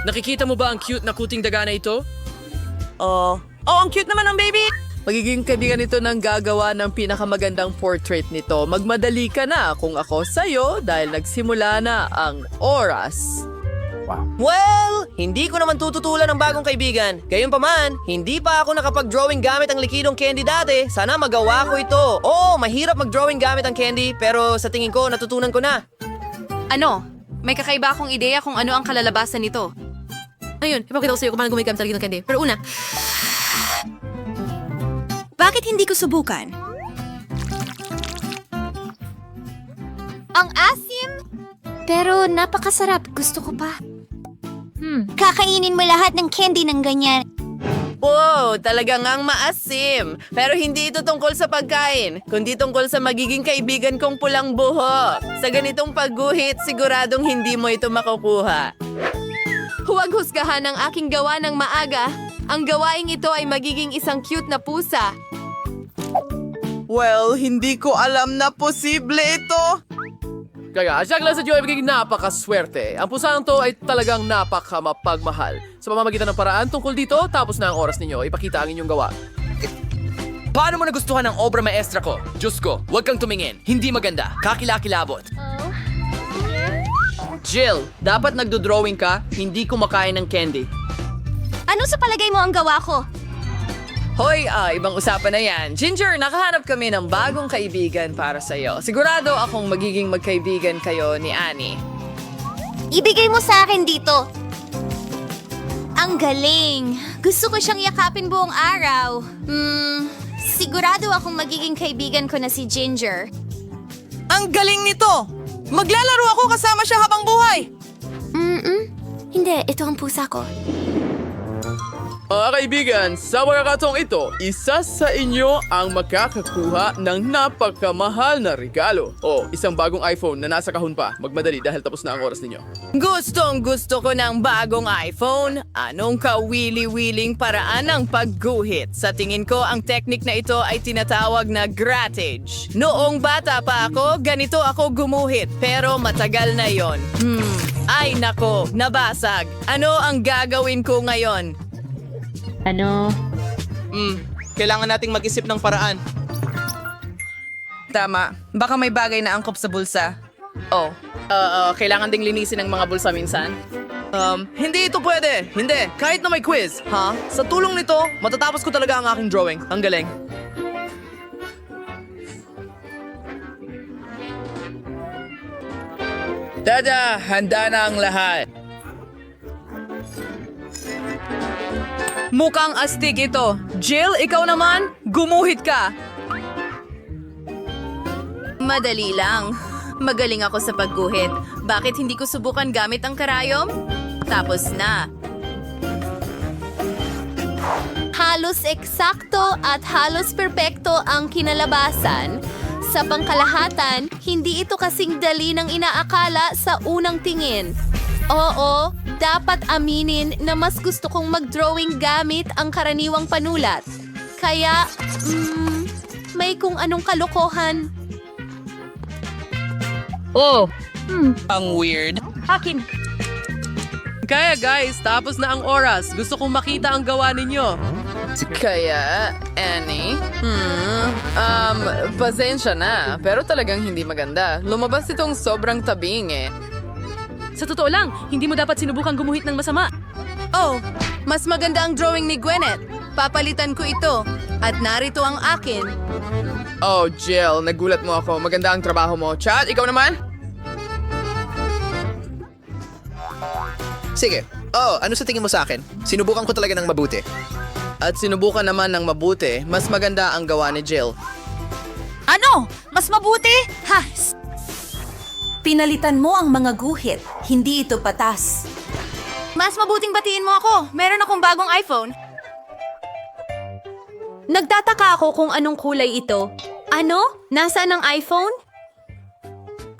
Nakikita mo ba ang cute na kuting daga na ito? Oh, oh, ang cute naman ng baby! Magiging kaibigan ito ng gagawa ng pinakamagandang portrait nito. Magmadali ka na kung ako sa'yo dahil nagsimula na ang oras. Well, hindi ko naman tututulan ng bagong kaibigan. Gayunpaman, hindi pa ako nakapag-drawing gamit ang likidong candy dati. Sana magawa ko ito. Oo, mahirap mag-drawing gamit ang candy, pero sa tingin ko, natutunan ko na. Ano? May kakaiba akong ideya kung ano ang kalalabasan nito. Ayun, ipakita ko sa'yo kung paano gumigamit talaga ng candy. Pero una, Bakit hindi ko subukan? Ang asim! Pero napakasarap. Gusto ko pa. Hmm. Kakainin mo lahat ng candy ng ganyan. Wow, talagang ang maasim. Pero hindi ito tungkol sa pagkain, kundi tungkol sa magiging kaibigan kong pulang buhok. Sa ganitong pagguhit, siguradong hindi mo ito makukuha. huwag husgahan ang aking gawa ng maaga. Ang gawaing ito ay magiging isang cute na pusa. Well, hindi ko alam na posible ito. Kaya, siya lang sa Diyo ay magiging napakaswerte. Ang pusang to ay talagang napakamapagmahal. Sa pamamagitan ng paraan tungkol dito, tapos na ang oras ninyo. Ipakita ang inyong gawa. Paano mo nagustuhan ang obra maestra ko? Diyos ko, huwag kang tumingin. Hindi maganda. Kakilakilabot. Jill, dapat nagdo-drawing ka, hindi kumakain ng candy. Ano sa palagay mo ang gawa ko? Hoy, ah, ibang usapan na yan. Ginger, nakahanap kami ng bagong kaibigan para sa'yo. Sigurado akong magiging magkaibigan kayo ni Annie. Ibigay mo sa akin dito. Ang galing. Gusto ko siyang yakapin buong araw. Hmm, sigurado akong magiging kaibigan ko na si Ginger. Ang galing nito! Maglalaro ako kasama siya habang buhay! Mm-mm. Hindi, ito ang pusa ko. Mga kaibigan, sa pagkakataong ito, isa sa inyo ang makakakuha ng napakamahal na regalo. O, isang bagong iPhone na nasa kahon pa. Magmadali dahil tapos na ang oras ninyo. Gustong gusto ko ng bagong iPhone. Anong kawili-wiling paraan ng pagguhit? Sa tingin ko, ang teknik na ito ay tinatawag na grattage. Noong bata pa ako, ganito ako gumuhit. Pero matagal na yon. Hmm, ay nako, nabasag. Ano ang gagawin ko ngayon? Hmm, kailangan nating mag-isip ng paraan. Tama. Baka may bagay na angkop sa bulsa. Oh. Uh, kailangan ding linisin ang mga bulsa minsan. Um, hindi ito pwede. Hindi. Kahit na may quiz. Ha? Sa tulong nito, matatapos ko talaga ang aking drawing. Ang galing. Dada, handa na ang lahat. Mukhang astig ito. Jill, ikaw naman, gumuhit ka. Madali lang. Magaling ako sa pagguhit. Bakit hindi ko subukan gamit ang karayom? Tapos na. Halos eksakto at halos perpekto ang kinalabasan. Sa pangkalahatan, hindi ito kasing dali ng inaakala sa unang tingin. Oo, dapat aminin na mas gusto kong mag-drawing gamit ang karaniwang panulat. Kaya, mm, may kung anong kalokohan. Ang weird. Kaya guys, tapos na ang oras. Gusto kong makita ang gawa ninyo. Kaya, Annie? Hmm, um, pasensya na. Pero talagang hindi maganda. Lumabas itong sobrang tabing eh. Sa totoo lang, hindi mo dapat sinubukan gumuhit ng masama. Oh, mas maganda ang drawing ni Gwyneth. Papalitan ko ito. At narito ang akin. Oh, Jill, nagulat mo ako. Maganda ang trabaho mo. Chad, ikaw naman? Sige. Oh, ano sa tingin mo sa akin? Sinubukan ko talaga ng mabuti. At sinubukan naman ng mabuti, mas maganda ang gawa ni Jill. Ano? Mas mabuti? Ha? Pinalitan mo ang mga guhit. Hindi ito patas. Mas mabuting batiin mo ako. Meron akong bagong iPhone. Nagtataka ako kung anong kulay ito. Ano? Nasaan ang iPhone?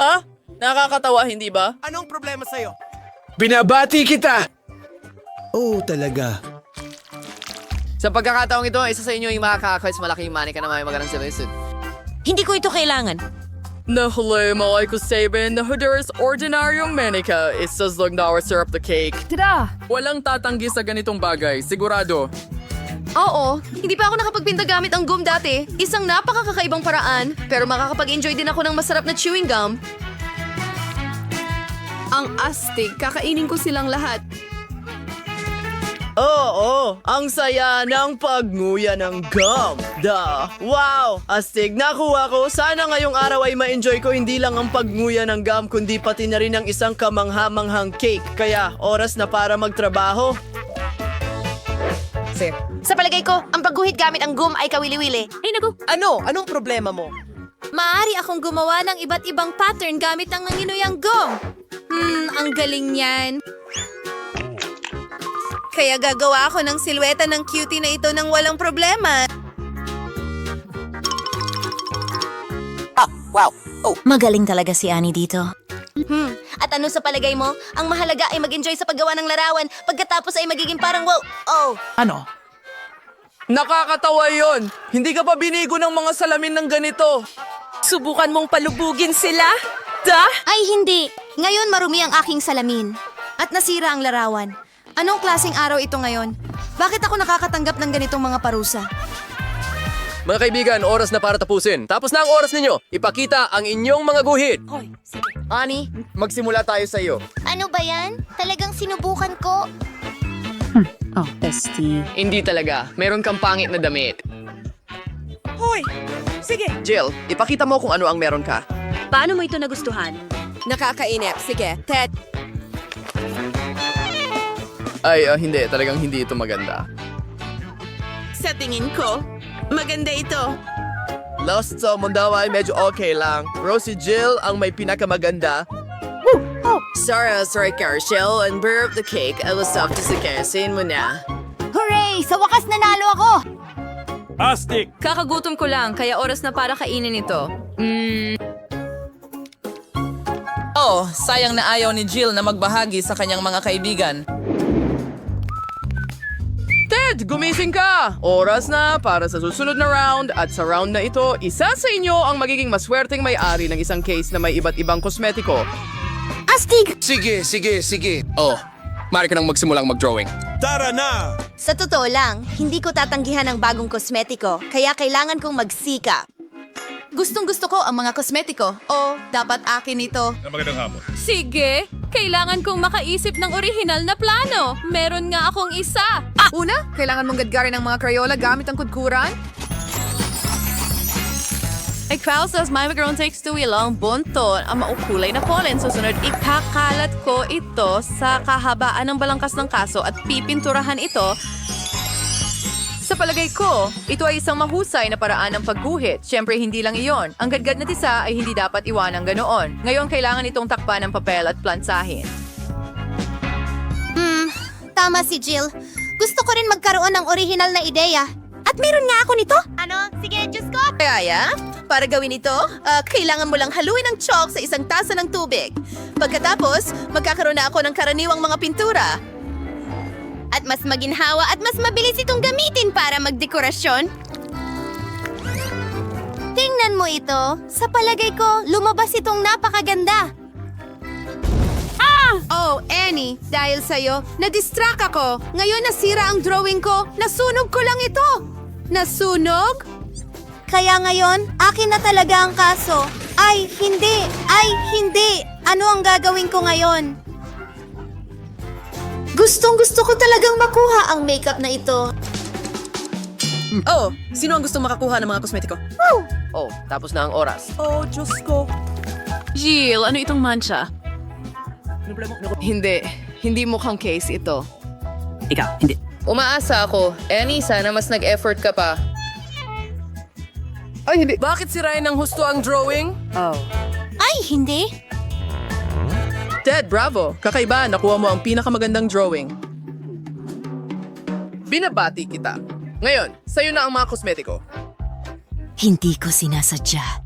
Ah, nakakatawa, hindi ba? Anong problema sa'yo? Binabati kita! Oh, talaga. Sa pagkakataong ito, isa sa inyo yung makakakais malaking money ka na may magandang service. Hindi ko ito kailangan. Nahuli mo ay kusabin na Hooders ordinaryong manika isas lang na syrup the cake. Tara! Walang tatanggi sa ganitong bagay, sigurado. Oo, hindi pa ako nakapagpinta gamit ang gum dati. Isang napakakakaibang paraan, pero makakapag-enjoy din ako ng masarap na chewing gum. Ang astig, kakainin ko silang lahat. Oo, ang saya ng pagnguya ng gum. Da, wow! Astig, nakuha ko. Sana ngayong araw ay ma-enjoy ko hindi lang ang pagnguya ng gum, kundi pati na rin ang isang kamanghamanghang cake. Kaya, oras na para magtrabaho. Sa palagay ko, ang pagguhit gamit ang gum ay kawili-wili. Ay naku, Ano? Anong problema mo? maaari akong gumawa ng iba't ibang pattern gamit ang nanginuyang gum. Hmm, ang galing niyan. Kaya gagawa ako ng silweta ng cutie na ito ng walang problema. Magaling talaga si Annie dito. Hmm, at ano sa palagay mo? Ang mahalaga ay mag-enjoy sa paggawa ng larawan, pagkatapos ay magiging parang wow, oh. Ano? Nakakatawa yon. Hindi ka pa binigo ng mga salamin ng ganito. Subukan mong palubugin sila? Da? Ay hindi, ngayon marumi ang aking salamin. At nasira ang larawan. Anong klaseng araw ito ngayon? Bakit ako nakakatanggap ng ganitong mga parusa? Mga kaibigan, oras na para tapusin. Tapos na ang oras ninyo. Ipakita ang inyong mga guhit. Ani, magsimula tayo sa iyo. Ano ba yan? Talagang sinubukan ko. Hindi talaga. Meron kang pangit na damit. Jill, ipakita mo kung ano ang meron ka. Paano mo ito nagustuhan? Nakakainip. Sige, Ted. Ay, ah, hindi. Talagang hindi ito maganda. Sa tingin ko, maganda ito. Lost sa Mondawa ay medyo okay lang. Pero si Jill ang may pinakamaganda. Sorry, sorry, Carshell. And bear of the cake. I was off to sa kasin mo na. Hooray! Sa wakas nanalo ako! Kakagutom ko lang, kaya oras na para kainin ito. Oh, sayang na ayaw ni Jill na magbahagi sa kanyang mga kaibigan. Ted, gumising ka! Oras na para sa susunod na round at sa round na ito, isa sa inyo ang magiging maswerteng may-ari ng isang case na may iba't ibang kosmetiko. Astig! Sige, sige, sige. Oh, mari ka nang magsimulang mag-drawing. Sa totoo lang, hindi ko tatanggihan ang bagong kosmetiko, kaya kailangan kong magsika. Gustong gusto ko ang mga kosmetiko. O, dapat akin ito. Sige, kailangan kong makaisip ng orihinal na plano. Meron nga akong isa. Una, kailangan mong gadgarin ang mga Crayola gamit ang kudkuran. Ikaw sa may magkaroon takes to ilang buntot ang maukulay na pollen. Susunod, ikakalat ko ito sa kahabaan ng balangkas ng kaso at pipinturahan ito sa palagay ko, ito ay isang mahusay na paraan ng pagguhit. Siyempre, hindi lang iyon. Ang gadgad na tisa ay hindi dapat iwanang ganoon. Ngayon, kailangan itong takpan ng papel at plansahin. Hmm, tama si Jill. Gusto ko rin magkaroon ng orihinal na ideya. At meron nga ako nito. Ano? Sige, Diyos ko. Kaya, para gawin ito, ah, kailangan mo lang haluin ang chalk sa isang tasa ng tubig. Pagkatapos, magkakaroon na ako ng karaniwang mga pintura. At mas maginhawa at mas mabilis itong gamitin para magdekorasyon. Tingnan mo ito. Sa palagay ko, lumabas itong napakaganda. Oh, Annie, dahil sa'yo, na-distract ako. Ngayon nasira ang drawing ko. Nasunog ko lang ito. Nasunog? Kaya ngayon, akin na talaga ang kaso. Ay, hindi. Ay, hindi. Ano ang gagawin ko ngayon? Gustong gusto ko talagang makuha ang makeup na ito. Oh, sino ang gusto makakuha ng mga kosmetiko? Oh, tapos na ang oras. Oh, Diyos ko. Jill, ano itong mancha? Hindi. Hindi mukhang case ito. Umaasa ako. Annie, sana mas nag-effort ka pa. Ay, hindi. Bakit sirain ng husto ang drawing? Ay, hindi. Ted, bravo! Kakaiba, nakuha mo ang pinakamagandang drawing. Binabati kita. Ngayon, sa'yo na ang mga kosmetiko. Hindi ko sinasadya.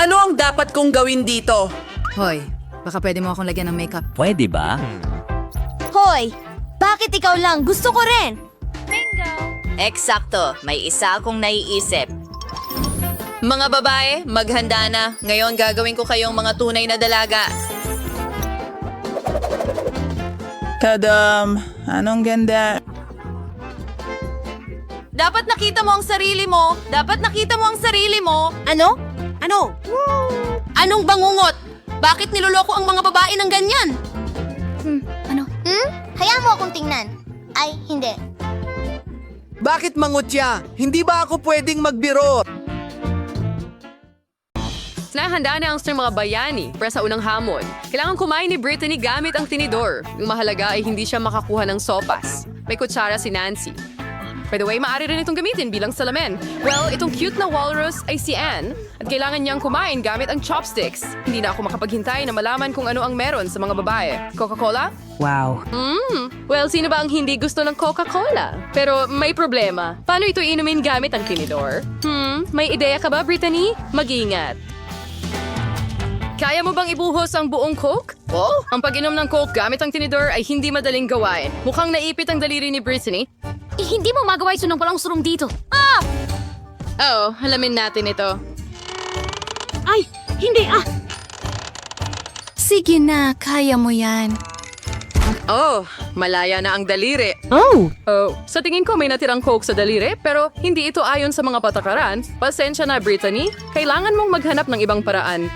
Ano ang dapat kong gawin dito? Hoy, baka pwede mo akong lagyan ng makeup. Hoy, bakit ikaw lang? Gusto ko rin. Eksakto, may isa akong naiisip. Mga babae, maghanda na. Ngayon gagawin ko kayong mga tunay na dalaga. Tadam, anong ganda. Dapat nakita mo ang sarili mo. Dapat nakita mo ang sarili mo. Ano? Ano? Anong bangungot? Bakit niloloko ang mga babae ng ganyan? Hmm, ano? Hmm? Hayaan mo akong tingnan. Ay, hindi. Bakit mangutya? Hindi ba ako pwedeng magbiro? Nahanda na ang sir mga bayani para sa unang hamon. Kailangan kumain ni Brittany gamit ang tinidor. Yung mahalaga ay hindi siya makakuha ng sopas. May kutsara si Nancy. By the way, maaari rin itong gamitin bilang salamin. Well, itong cute na walrus ay si Anne at kailangan niyang kumain gamit ang chopsticks. Hindi na ako makapaghintay na malaman kung ano ang meron sa mga babae. Coca-Cola? Wow. Mm. Well, sino ba ang hindi gusto ng Coca-Cola? Pero may problema. Paano ito inumin gamit ang tinidor? Hmm, may ideya ka ba, Brittany? Mag-ingat. Kaya mo bang ibuhos ang buong Coke? Oh? Ang pag-inom ng Coke gamit ang tinidor ay hindi madaling gawain. Mukhang naipit ang daliri ni Brittany. Eh, hindi mo magawa ito ng walang surong dito. Ah! Oh, alamin natin ito. Ay, hindi ah! Sige na, kaya mo yan. Oh, malaya na ang daliri. Oh! Oh, sa tingin ko may natirang coke sa daliri, pero hindi ito ayon sa mga patakaran. Pasensya na, Brittany. Kailangan mong maghanap ng ibang paraan.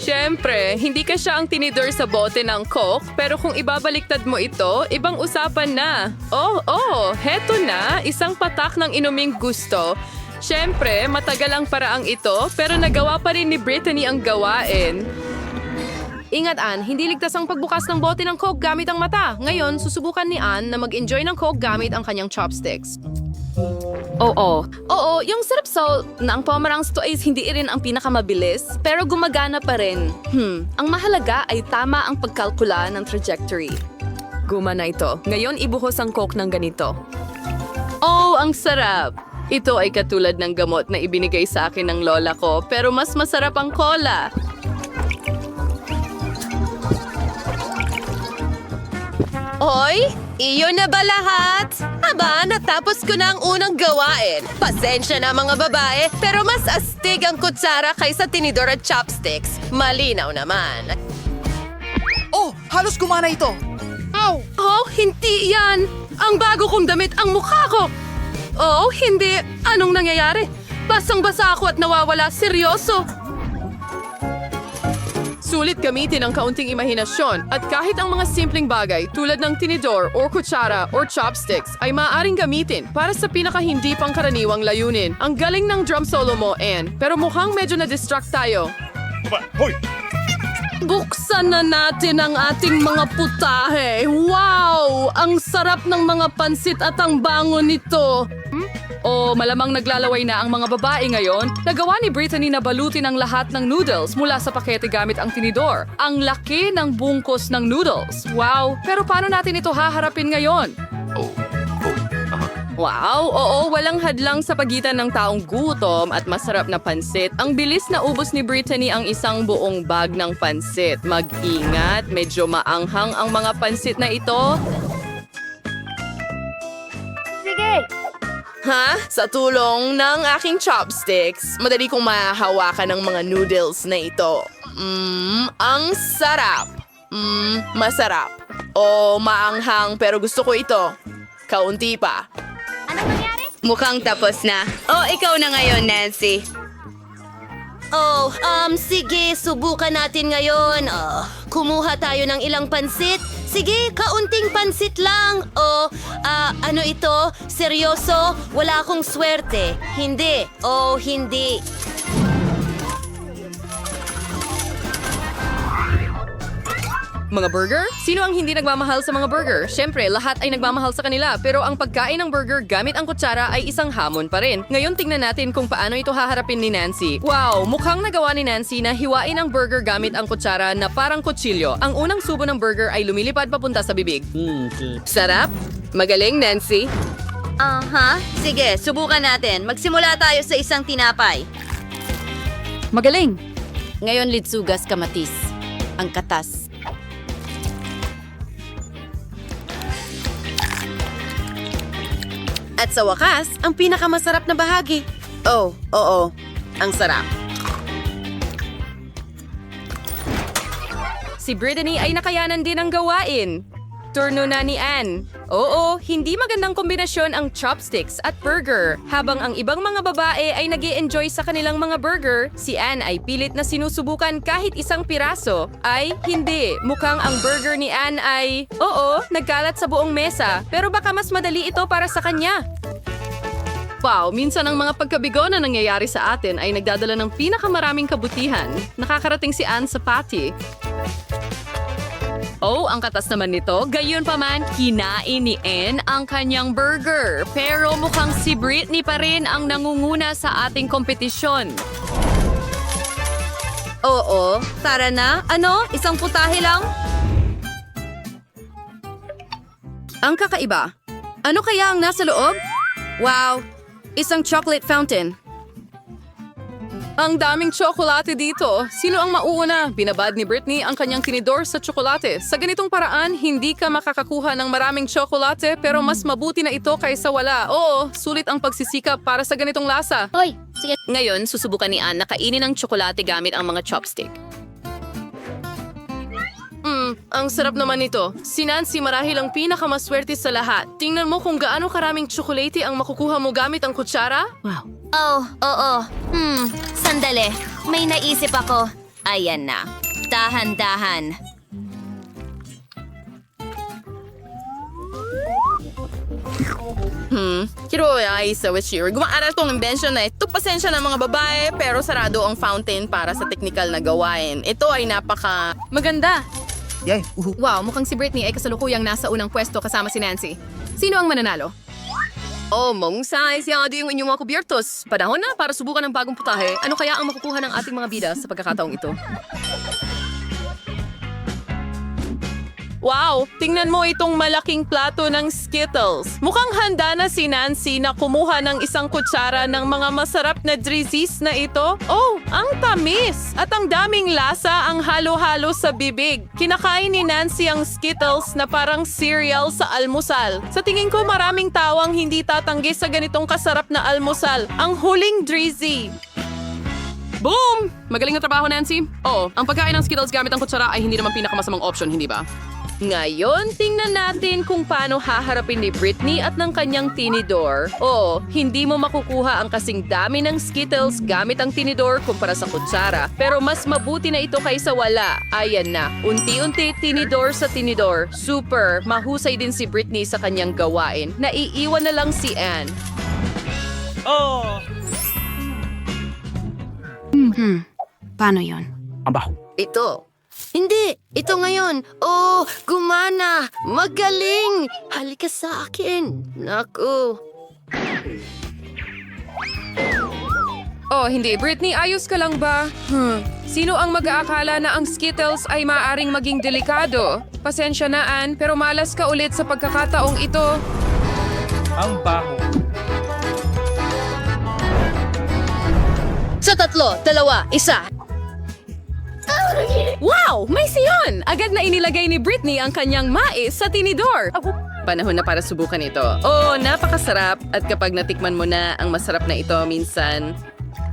Siyempre, hindi ka siya ang tinidor sa bote ng coke, pero kung ibabaliktad mo ito, ibang usapan na. Oh, oh, heto na, isang patak ng inuming gusto. Siyempre, matagal ang paraang ito, pero nagawa pa rin ni Brittany ang gawain. Ingat, Ann. Hindi ligtas ang pagbukas ng bote ng Coke gamit ang mata. Ngayon, susubukan ni Ann na mag-enjoy ng Coke gamit ang kanyang chopsticks. Oo. Oo, yung syrup salt na ang pomerangs to is hindi rin ang pinakamabilis, pero gumagana pa rin. Hmm, ang mahalaga ay tama ang pagkalkula ng trajectory. Gumana ito. Ngayon, ibuhos ang Coke ng ganito. Oh, ang sarap! Ito ay katulad ng gamot na ibinigay sa akin ng lola ko, pero mas masarap ang cola. Hoy, iyon na ba lahat? Aba, natapos ko na ang unang gawain. Pasensya na mga babae, pero mas astig ang kutsara kaysa tinidor at chopsticks. Malinaw naman. Oh, halos gumana ito. Oh, hindi yan! Ang bago kong damit ang mukha ko! Oh, hindi. Anong nangyayari? Basang-basa ako at nawawala. Seryoso! Sulit gamitin ang kaunting imahinasyon at kahit ang mga simpleng bagay tulad ng tinidor or kutsara or chopsticks ay maaaring gamitin para sa pinaka hindi pangkaraniwang layunin. Ang galing ng drum solo mo, Anne, pero mukhang medyo na-distract tayo. Buksan na natin ang ating mga putahe. Wow! Ang sarap ng mga pansit at ang bango nito. O malamang naglalaway na ang mga babae ngayon, nagawa ni Brittany na balutin ang lahat ng noodles mula sa pakete gamit ang tinidor. Ang laki ng bungkos ng noodles. Wow! Pero paano natin ito haharapin ngayon? Wow, oo, walang hadlang sa pagitan ng taong gutom at masarap na pansit. Ang bilis na ubos ni Brittany ang isang buong bag ng pansit. Mag-ingat, medyo maanghang ang mga pansit na ito. Ha? Sa tulong ng aking chopsticks, madali kong mahahawakan ng mga noodles na ito. Mmm, ang sarap. Mmm, masarap. O maanghang pero gusto ko ito. Kaunti pa. Anong nangyari? Mukhang tapos na. Oh, ikaw na ngayon, Nancy. Oh, um, sige, subukan natin ngayon. Oh, kumuha tayo ng ilang pansit. Sige, kaunting pansit lang. Oh, ah, ano ito? Seryoso? Wala akong swerte. Hindi. Oh, hindi. Mga burger? Sino ang hindi nagmamahal sa mga burger? Siyempre, lahat ay nagmamahal sa kanila. Pero ang pagkain ng burger gamit ang kutsara ay isang hamon pa rin. Ngayon tingnan natin kung paano ito haharapin ni Nancy. Wow, mukhang nagawa ni Nancy na hiwain ang burger gamit ang kutsara na parang kutsilyo. Ang unang subo ng burger ay lumilipad papunta sa bibig. Sarap? Magaling, Nancy. Aha, sige, subukan natin. Magsimula tayo sa isang tinapay. Magaling! Ngayon, litsugas kamatis. Ang katas. At sa wakas, ang pinakamasarap na bahagi. Oh, oo. Ang sarap. Si Brittany ay nakayanan din ang gawain. Turno na ni Anne. Oo, hindi magandang kombinasyon ang chopsticks at burger. Habang ang ibang mga babae ay nag enjoy sa kanilang mga burger, si Anne ay pilit na sinusubukan kahit isang piraso. Ay, hindi. Mukhang ang burger ni Anne ay, oo, nagkalat sa buong mesa. Pero baka mas madali ito para sa kanya. Wow, minsan ang mga pagkabigo na nangyayari sa atin ay nagdadala ng pinakamaraming kabutihan. Nakakarating si Anne sa patty. Oh, ang katas naman nito. Gayon pa man, kinain ni Anne ang kanyang burger. Pero mukhang si Britney pa rin ang nangunguna sa ating kompetisyon. Oo, tara na. Ano? Isang putahe lang? Ang kakaiba. Ano kaya ang nasa loob? Wow, isang chocolate fountain. Ang daming tsokolate dito. Sino ang mauuna? Binabad ni Britney ang kanyang tinidor sa tsokolate. Sa ganitong paraan, hindi ka makakakuha ng maraming tsokolate pero mas mabuti na ito kaysa wala. Oo, sulit ang pagsisikap para sa ganitong lasa. Hoy, sige. Ngayon, susubukan ni Anne na kainin ang tsokolate gamit ang mga chopstick. Ang sarap naman nito. Si Nancy marahil ang pinakamaswerte sa lahat. Tingnan mo kung gaano karaming tsokolate ang makukuha mo gamit ang kutsara. Oh, oo. Hmm, sandali. May naisip ako. Ayan na. Dahan-dahan. Hmm, kiro ay sa Wishir. Gumaaral tong invention na ito. Pasensya ng mga babae, pero sarado ang fountain para sa technical na gawain. Ito ay napaka... Maganda! Yay, uhu. Wow, mukhang si Britney ay kasalukuyang nasa unang pwesto kasama si Nancy. Sino ang mananalo? Oh, mong size yung yung inyong mga kubiertos. Panahon na para subukan ng bagong putahe. Ano kaya ang makukuha ng ating mga bida sa pagkakataong ito? Wow! Tingnan mo itong malaking plato ng Skittles. Mukhang handa na si Nancy na kumuha ng isang kutsara ng mga masarap na drizzis na ito. Oh, ang tamis! At ang daming lasa ang halo-halo sa bibig. Kinakain ni Nancy ang Skittles na parang cereal sa almusal. Sa tingin ko maraming tawang hindi tatanggi sa ganitong kasarap na almusal. Ang huling drizzy. Boom! Magaling na trabaho, Nancy. Oo, ang pagkain ng Skittles gamit ang kutsara ay hindi naman pinakamasamang option, hindi ba? Ngayon, tingnan natin kung paano haharapin ni Britney at ng kanyang tinidor. Oo, hindi mo makukuha ang kasing dami ng Skittles gamit ang tinidor kumpara sa kutsara. Pero mas mabuti na ito kaysa wala. Ayan na, unti-unti tinidor sa tinidor. Super, mahusay din si Britney sa kanyang gawain. Naiiwan na lang si Anne. Paano yon? Ito. Hindi, ito ngayon. Oh, gumana. Magaling. Halika sa akin. Naku. Oh, hindi. Britney, ayos ka lang ba? Hmm. Sino ang mag-aakala na ang Skittles ay maaring maging delikado? Pasensya na, Ann, pero malas ka ulit sa pagkakataong ito. Sa tatlo, dalawa, isa. Wow! May siyon! Agad na inilagay ni Britney ang kanyang mais sa tinidor. Panahon na para subukan ito. Oh, napakasarap. At kapag natikman mo na ang masarap na ito, minsan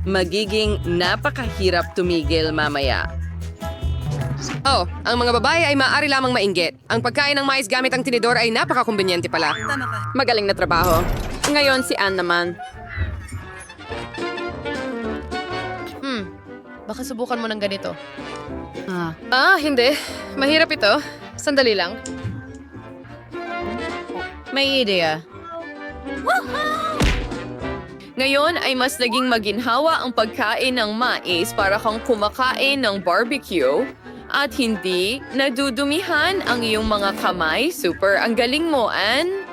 magiging napakahirap tumigil mamaya. Oh, ang mga babae ay maaari lamang mainggit. Ang pagkain ng mais gamit ang tinidor ay napakakumbinyente pala. Magaling na trabaho. Ngayon si Anne naman. Baka subukan mo ng ganito. Ah, hindi. Mahirap ito. Sandali lang. May ideya. Ngayon ay mas naging maginhawa ang pagkain ng mais para kang kumakain ng barbecue at hindi nadudumihan ang iyong mga kamay. Super, ang galing mo, Anne.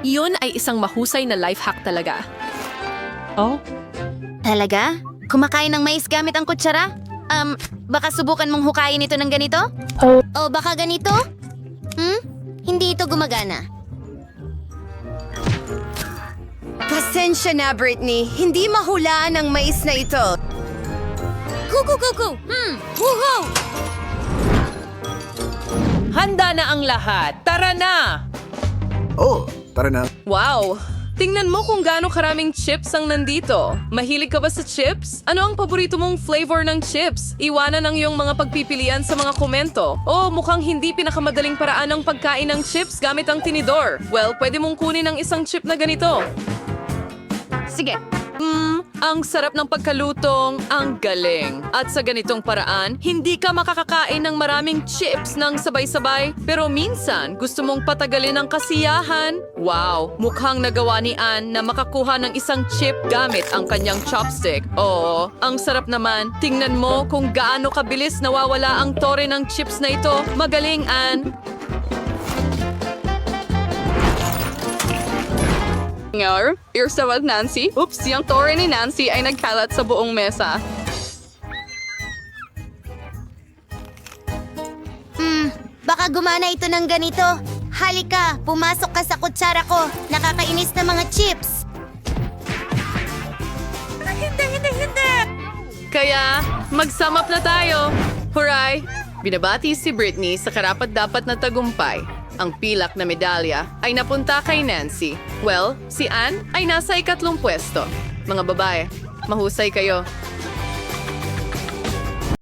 Iyon ay isang mahusay na life hack talaga. Talaga? Kumakain ng mais gamit ang kutsara? Um, baka subukan mong hukayin ito ng ganito? O baka ganito? Hmm? Hindi ito gumagana. Pasensya na, Britney. Hindi mahulaan ang mais na ito. Kuku kuku! Hmm! Woohoo! Handa na ang lahat. Tara na! Oh, tara na. Wow! Tingnan mo kung gaano karaming chips ang nandito. Mahilig ka ba sa chips? Ano ang paborito mong flavor ng chips? Iwanan ang iyong mga pagpipilian sa mga komento. O mukhang hindi pinakamadaling paraan ang pagkain ng chips gamit ang tinidor. Well, pwede mong kunin ang isang chip na ganito. Sige. Mmm, ang sarap ng pagkalutong, ang galing. At sa ganitong paraan, hindi ka makakakain ng maraming chips ng sabay-sabay. Pero minsan, gusto mong patagalin ang kasiyahan. Wow, mukhang nagawa ni Ann na makakuha ng isang chip gamit ang kanyang chopstick. Oo, ang sarap naman. Tingnan mo kung gaano kabilis nawawala ang tore ng chips na ito. Magaling, Ann. Ngar, irsawag Nancy. Oops, yung tore ni Nancy ay nagkalat sa buong mesa. Hmm, baka gumana ito ng ganito. Halika, pumasok ka sa kutsara ko. Nakakainis na mga chips. Kaya, mag-sum up na tayo. Huray! Binabati si Britney sa karapat-dapat na tagumpay. Ang pilak na medalya ay napunta kay Nancy. Well, si Anne ay nasa ikatlong pwesto. Mga babae, mahusay kayo.